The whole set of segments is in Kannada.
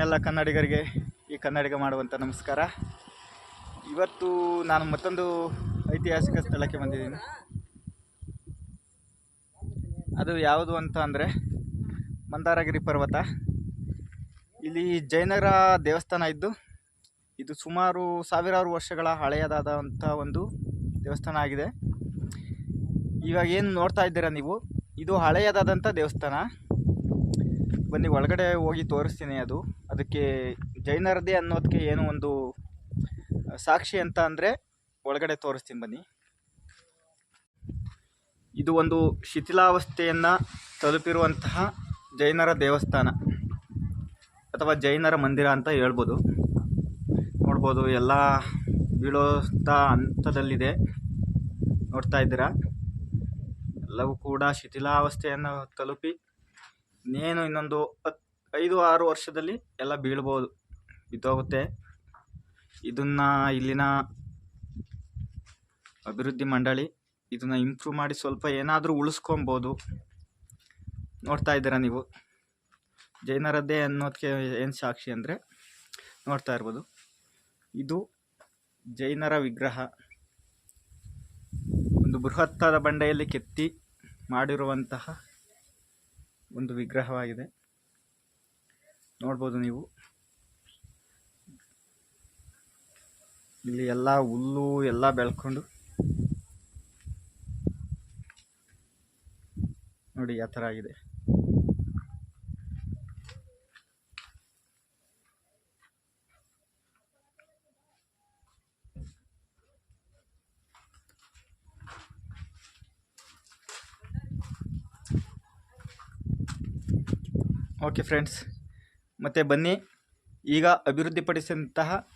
ನನ್ನೆಲ್ಲ ಕನ್ನಡಿಗರಿಗೆ ಈ ಕನ್ನಡಿಗ ಮಾಡುವಂಥ ನಮಸ್ಕಾರ. ಇವತ್ತು ನಾನು ಮತ್ತೊಂದು ಐತಿಹಾಸಿಕ ಸ್ಥಳಕ್ಕೆ ಬಂದಿದ್ದೀನಿ. ಅದು ಯಾವುದು ಅಂತ ಅಂದರೆ ಮಂದಾರಗಿರಿ ಪರ್ವತ. ಇಲ್ಲಿ ಜೈನರ ದೇವಸ್ಥಾನ ಇದ್ದು, ಇದು ಸುಮಾರು ಸಾವಿರಾರು ವರ್ಷಗಳ ಹಳೆಯದಾದಂಥ ಒಂದು ದೇವಸ್ಥಾನ ಆಗಿದೆ. ಇವಾಗ ಏನು ನೋಡ್ತಾ ಇದ್ದೀರಾ ನೀವು? ಇದು ಹಳೆಯದಾದಂಥ ದೇವಸ್ಥಾನ. ಬನ್ನಿ, ಒಳಗಡೆ ಹೋಗಿ ತೋರಿಸ್ತೀನಿ ಅದು. ಅದಕ್ಕೆ ಜೈನರದೇ ಅನ್ನೋದಕ್ಕೆ ಏನು ಒಂದು ಸಾಕ್ಷಿ ಅಂತ ಅಂದರೆ ಒಳಗಡೆ ತೋರಿಸ್ತೀನಿ ಬನ್ನಿ. ಇದು ಒಂದು ಶಿಥಿಲಾವಸ್ಥೆಯನ್ನು ತಲುಪಿರುವಂತಹ ಜೈನರ ದೇವಸ್ಥಾನ. ಅಥವಾ ಜೈನರ ಮಂದಿರ ಅಂತ ಹೇಳ್ಬೋದು. ನೋಡ್ಬೋದು, ಎಲ್ಲ ಬೀಳೋಂಥ ಹಂತದಲ್ಲಿದೆ. ನೋಡ್ತಾ ಇದ್ದೀರಾ? ಎಲ್ಲವೂ ಕೂಡ ಶಿಥಿಲಾವಸ್ಥೆಯನ್ನು ತಲುಪಿ ಇನ್ನೇನು ಇನ್ನೊಂದು ಹತ್ತು ಐದು ಆರು ವರ್ಷದಲ್ಲಿ ಎಲ್ಲ ಬೀಳ್ಬೋದು. ಬಿದ್ದೋಗುತ್ತೆ ಇದನ್ನು ಇಲ್ಲಿನ ಅಭಿವೃದ್ಧಿ ಮಂಡಳಿ ಇದನ್ನು ಇಂಪ್ರೂವ್ ಮಾಡಿ ಸ್ವಲ್ಪ ಏನಾದರೂ ಉಳಿಸ್ಕೊಬೋದು. ನೋಡ್ತಾ ಇದ್ದೀರಾ ನೀವು? ಜೈನರದ್ದೇ ಅನ್ನೋದಕ್ಕೆ ಏನು ಸಾಕ್ಷಿ ಅಂದರೆ ನೋಡ್ತಾ ಇರ್ಬೋದು. ಇದು ಜೈನರ ವಿಗ್ರಹ. ಒಂದು ಬೃಹತ್ತಾದ ಬಂಡೆಯಲ್ಲಿ ಕೆತ್ತಿ ಮಾಡಿರುವಂತಹ ಒಂದು ವಿಗ್ರಹವಾಗಿದೆ. ನೋಡ್ಬೋದು ನೀವು. ಇಲ್ಲಿ ಎಲ್ಲ ಹುಲ್ಲು ಎಲ್ಲ ಬೆಳ್ಕೊಂಡು. ನೋಡಿ ಯಾವ ಥರ ಆಗಿದೆ. ಓಕೆ ಫ್ರೆಂಡ್ಸ್ ಮತ್ತು ಬನ್ನಿ. ಈಗ ಅಭಿವೃದ್ಧಿಪಡಿಸಿದಂತಹ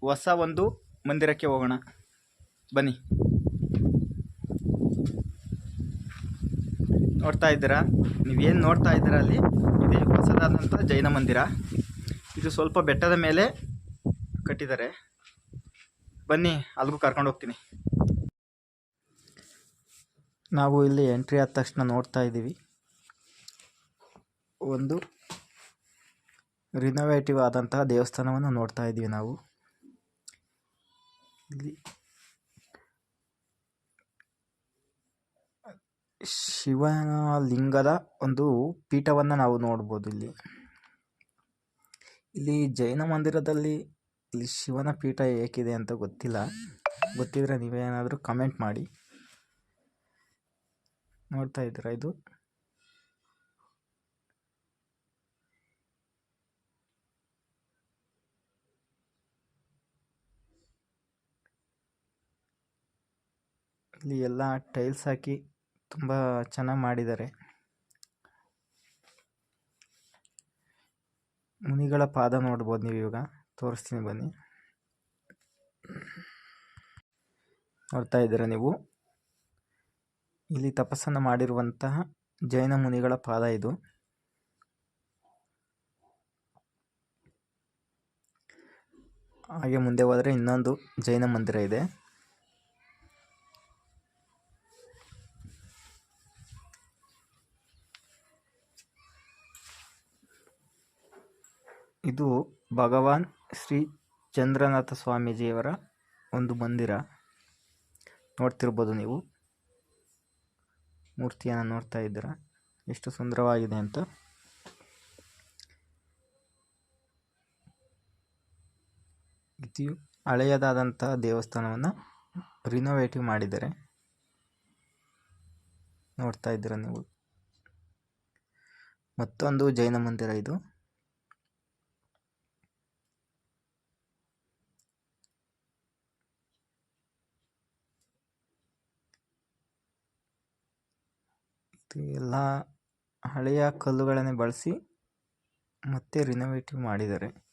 ಹೊಸ ಒಂದು ಮಂದಿರಕ್ಕೆ ಹೋಗೋಣ. ಬನ್ನಿ. ನೋಡ್ತಾ ಇದ್ದೀರಾ? ನೀವೇನು ನೋಡ್ತಾ ಇದ್ದೀರಾ ಅಲ್ಲಿ? ಇದೇ ಹೊಸದಾದಂಥ ಜೈನ ಮಂದಿರ. ಇದು ಸ್ವಲ್ಪ ಬೆಟ್ಟದ ಮೇಲೆ ಕಟ್ಟಿದ್ದಾರೆ. ಬನ್ನಿ ಅಲ್ಲಿಗೂ ಕರ್ಕೊಂಡು ಹೋಗ್ತೀನಿ. ನಾವು ಇಲ್ಲಿ ಎಂಟ್ರಿ ಆದ ತಕ್ಷಣ ನೋಡ್ತಾ ಇದ್ದೀವಿ. ಒಂದು ರಿನೋವೇಟಿವ್ ಆದಂತಹ ದೇವಸ್ಥಾನವನ್ನು ನೋಡ್ತಾ ಇದ್ದೀವಿ ನಾವು. ಇಲ್ಲಿ ಶಿವನ ಲಿಂಗದ ಒಂದು ಪೀಠವನ್ನು ನಾವು ನೋಡ್ಬೋದು ಇಲ್ಲಿ. ಇಲ್ಲಿ ಜೈನ ಮಂದಿರದಲ್ಲಿ ಇಲ್ಲಿ ಶಿವನ ಪೀಠ ಏಕಿದೆ ಅಂತ ಗೊತ್ತಿಲ್ಲ. ಗೊತ್ತಿದ್ರೆ ನೀವೇನಾದರೂ ಕಮೆಂಟ್ ಮಾಡಿ. ನೋಡ್ತಾ ಇದ್ದೀರಾ ಇದು? ಇಲ್ಲಿ ಎಲ್ಲ ಟೈಲ್ಸ್ ಹಾಕಿ ತುಂಬ ಚೆನ್ನಾಗಿ ಮಾಡಿದ್ದಾರೆ ಮುನಿಗಳ ಪಾದ ನೋಡ್ಬೋದು ನೀವು ಇವಾಗ. ತೋರಿಸ್ತೀನಿ ಬನ್ನಿ. ನೋಡ್ತಾ ಇದ್ದೀರ ನೀವು? ಇಲ್ಲಿ ತಪಸ್ಸನ್ನು ಮಾಡಿರುವಂತಹ ಜೈನ ಮುನಿಗಳ ಪಾದ ಇದು. ಹಾಗೆ ಮುಂದೆ ಹೋದರೆ ಇನ್ನೊಂದು ಜೈನ ಮಂದಿರ ಇದೆ. ಇದು ಭಗವಾನ್ ಶ್ರೀ ಚಂದ್ರನಾಥ ಸ್ವಾಮೀಜಿಯವರ ಒಂದು ಮಂದಿರ. ನೋಡ್ತಿರ್ಬೋದು ನೀವು. ಮೂರ್ತಿಯನ್ನು ನೋಡ್ತಾ ಇದ್ದೀರಾ. ಎಷ್ಟು ಸುಂದರವಾಗಿದೆ ಅಂತ. ಇದು ಹಳೆಯದಾದಂತಹ ದೇವಸ್ಥಾನವನ್ನು ರಿನೋವೇಟಿವ್ ಮಾಡಿದ್ದಾರೆ. ನೋಡ್ತಾ ಇದ್ದೀರಾ ನೀವು. ಮತ್ತೊಂದು ಜೈನ ಮಂದಿರ ಇದು. ಇದು ಎಲ್ಲ ಹಳೆಯ ಕಲ್ಲುಗಳನ್ನೇ ಬಳಸಿ ಮತ್ತೆ ರಿನೋವೇಟಿವ್ ಮಾಡಿದ್ದಾರೆ.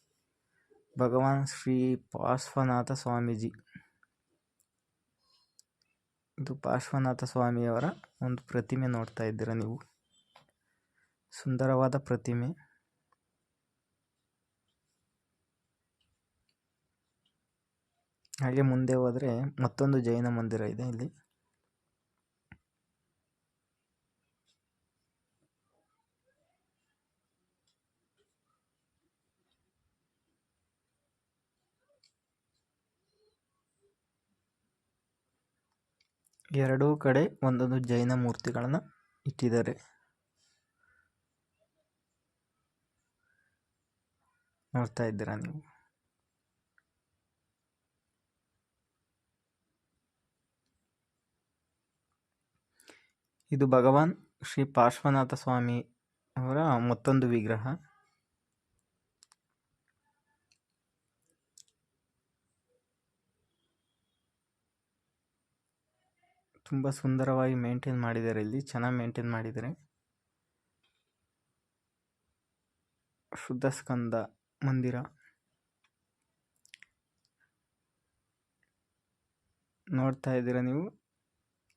ಭಗವಾನ್ ಶ್ರೀ ಪಾರ್ಶ್ವನಾಥ ಸ್ವಾಮೀಜಿ. ಇದು ಪಾರ್ಶ್ವನಾಥ ಸ್ವಾಮಿಯವರ ಒಂದು ಪ್ರತಿಮೆ ನೋಡ್ತಾ ಇದ್ದೀರಾ ನೀವು. ಸುಂದರವಾದ ಪ್ರತಿಮೆ. ಹಾಗೆ ಮುಂದೆ ಹೋದರೆ ಮತ್ತೊಂದು ಜೈನ ಮಂದಿರ ಇದೆ ಇಲ್ಲಿ. ಎರಡೂ ಕಡೆ ಒಂದೊಂದು ಜೈನ ಮೂರ್ತಿಗಳನ್ನು ಇಟ್ಟಿದ್ದಾರೆ. ನೋಡ್ತಾ ಇದ್ದೀರಾ ನೀವು? ಇದು ಭಗವಾನ್ ಶ್ರೀ ಪಾರ್ಶ್ವನಾಥ ಸ್ವಾಮಿ ಅವರ ಮತ್ತೊಂದು ವಿಗ್ರಹ. ತುಂಬ ಸುಂದರವಾಗಿ ಮೇಂಟೈನ್ ಮಾಡಿದ್ದಾರೆ ಇಲ್ಲಿ, ಚೆನ್ನಾಗಿ ಮೇಂಟೈನ್ ಮಾಡಿದ್ದಾರೆ. ಶುದ್ಧ ಸ್ಕಂದ ಮಂದಿರ. ನೋಡ್ತಾ ಇದ್ದೀರಾ ನೀವು?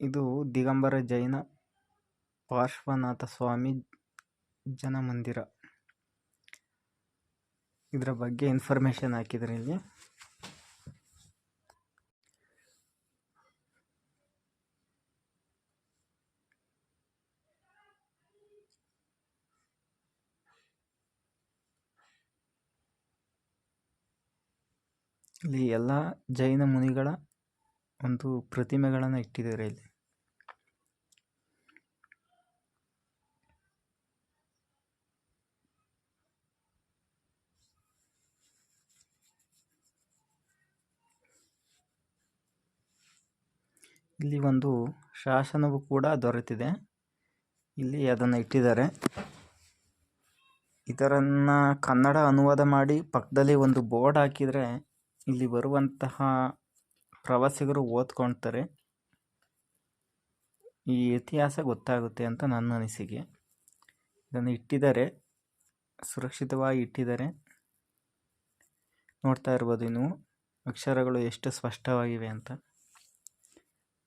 ಇದು ದಿಗಂಬರ ಜೈನ ಪಾರ್ಶ್ವನಾಥ ಸ್ವಾಮಿ ಜನ ಮಂದಿರ. ಇದರ ಬಗ್ಗೆ ಇನ್ಫಾರ್ಮೇಷನ್ ಹಾಕಿದ್ದಾರೆ ಇಲ್ಲಿ. ಇಲ್ಲಿ ಎಲ್ಲ ಜೈನ ಮುನಿಗಳ ಒಂದು ಪ್ರತಿಮೆಗಳನ್ನು ಇಟ್ಟಿದ್ದಾರೆ ಇಲ್ಲಿ. ಇಲ್ಲಿ ಒಂದು ಶಾಸನವು ಕೂಡ ದೊರೆತಿದೆ. ಇಲ್ಲಿ ಅದನ್ನು ಇಟ್ಟಿದ್ದಾರೆ. ಇದರನ್ನ ಕನ್ನಡ ಅನುವಾದ ಮಾಡಿ ಪಕ್ಕದಲ್ಲಿ ಒಂದು ಬೋರ್ಡ್ ಹಾಕಿದರೆ ಇಲ್ಲಿ ಬರುವಂತಹ ಪ್ರವಾಸಿಗರು ಓದ್ಕೊಳ್ತಾರೆ ಈ ಇತಿಹಾಸ ಗೊತ್ತಾಗುತ್ತೆ ಅಂತ ನನ್ನ ಅನಿಸಿಕೆ. ಇದನ್ನು ಇಟ್ಟಿದ್ದಾರೆ, ಸುರಕ್ಷಿತವಾಗಿ ಇಟ್ಟಿದ್ದಾರೆ. ನೋಡ್ತಾ ಇರ್ಬೋದು ನೀವು ಅಕ್ಷರಗಳು ಎಷ್ಟು ಸ್ಪಷ್ಟವಾಗಿವೆ ಅಂತ.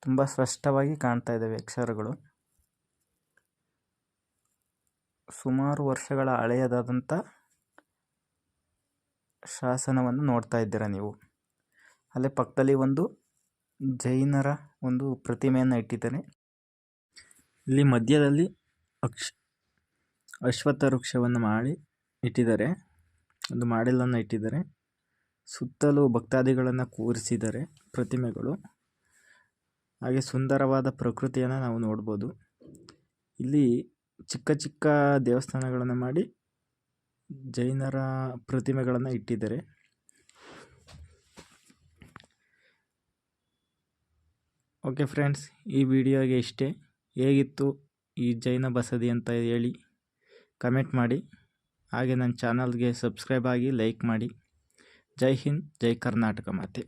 ತುಂಬ ಸ್ಪಷ್ಟವಾಗಿ ಕಾಣ್ತಾ ಇದ್ದಾವೆ ಅಕ್ಷರಗಳು. ಸುಮಾರು ವರ್ಷಗಳ ಹಳೆಯದಾದಂಥ ಶಾಸನವನ್ನು ನೋಡ್ತಾ ಇದ್ದೀರಾ ನೀವು? ಅಲ್ಲೇ ಪಕ್ಕದಲ್ಲಿ ಒಂದು ಜೈನರ ಒಂದು ಪ್ರತಿಮೆಯನ್ನು ಇಟ್ಟಿದ್ದಾರೆ ಇಲ್ಲಿ ಮಧ್ಯದಲ್ಲಿ ಅಕ್ಷ, ಅಶ್ವತ್ಥ ವೃಕ್ಷವನ್ನು ಮಾಡಿ ಇಟ್ಟಿದ್ದಾರೆ. ಒಂದು ಮಾಡೆಲನ್ನು ಇಟ್ಟಿದ್ದಾರೆ. ಸುತ್ತಲೂ ಭಕ್ತಾದಿಗಳನ್ನು ಕೂರಿಸಿದ್ದಾರೆ ಪ್ರತಿಮೆಗಳು. ಹಾಗೆ ಸುಂದರವಾದ ಪ್ರಕೃತಿಯನ್ನು ನಾವು ನೋಡ್ಬೋದು. ಇಲ್ಲಿ ಚಿಕ್ಕ ಚಿಕ್ಕ ದೇವಸ್ಥಾನಗಳನ್ನು ಮಾಡಿ ಜೈನರ ಪ್ರತಿಮೆಗಳನ್ನು ಇಟ್ಟಿದ್ದಾರೆ. ಓಕೆ ಫ್ರೆಂಡ್ಸ್ ಈ ವಿಡಿಯೋಗೆ ಇಷ್ಟೇ. ಹೇಗಿತ್ತು ಈ ಜೈನ ಬಸದಿ ಅಂತ ಹೇಳಿ ಕಮೆಂಟ್ ಮಾಡಿ. ಹಾಗೆ ನನ್ನ ಚಾನಲ್ಗೆ ಸಬ್ಸ್ಕ್ರೈಬ್ ಆಗಿ ಲೈಕ್ ಮಾಡಿ. ಜೈ ಹಿಂದ್, ಜೈ ಕರ್ನಾಟಕ ಮಾತೆ.